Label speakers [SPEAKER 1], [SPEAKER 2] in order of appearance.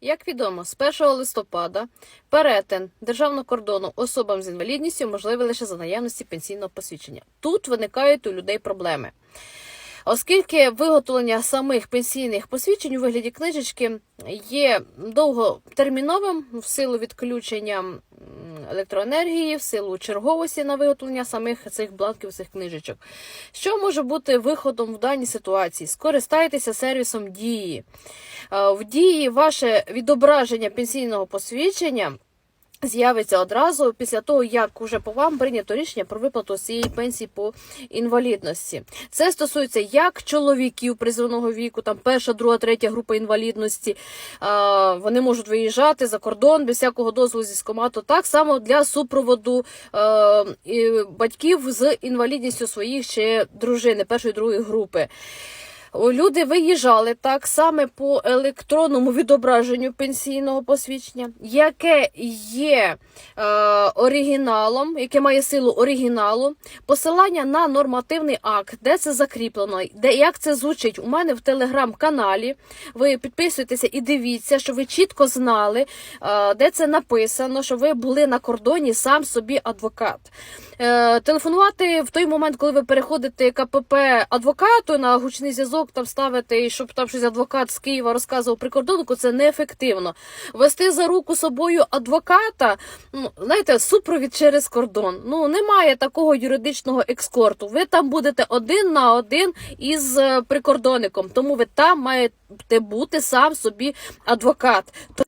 [SPEAKER 1] Як відомо, з 1 листопада перетин державного кордону особам з інвалідністю можливий лише за наявності пенсійного посвідчення. Тут виникають у людей проблеми. Оскільки виготовлення самих пенсійних посвідчень у вигляді книжечки є довготерміновим в силу відключення електроенергії, в силу черговості на виготовлення самих цих бланків цих книжечок. Що може бути виходом в даній ситуації? Скористайтеся сервісом дії. Е, В дії ваше відображення пенсійного посвідчення. З'явиться одразу після того, як уже по вам прийнято рішення про виплату цієї пенсії по інвалідності. Це стосується як чоловіків призовного віку, там перша, друга, третя група інвалідності. Вони можуть виїжджати за кордон без всякого дозволу зі скомату. Так само для супроводу батьків з інвалідністю своїх чи дружини першої, другої групи. Люди виїжджали так саме по електронному відображенню пенсійного посвідчення, яке є е, оригіналом, яке має силу оригіналу, посилання на нормативний акт, де це закріплено, де як це звучить. У мене в телеграм-каналі. Ви підписуєтеся і дивіться, що ви чітко знали, е, де це написано, що ви були на кордоні сам собі адвокат. Е, телефонувати в той момент, коли ви переходите КПП адвокату на гучний зв'язок, там ставити, і щоб там щось адвокат з Києва розказував прикордоннику, це неефективно. Вести за руку собою адвоката, ну знаєте, супровід через кордон. Ну немає такого юридичного екскорту. Ви там будете один на один із е, прикордонником, тому ви там маєте бути сам собі адвокат.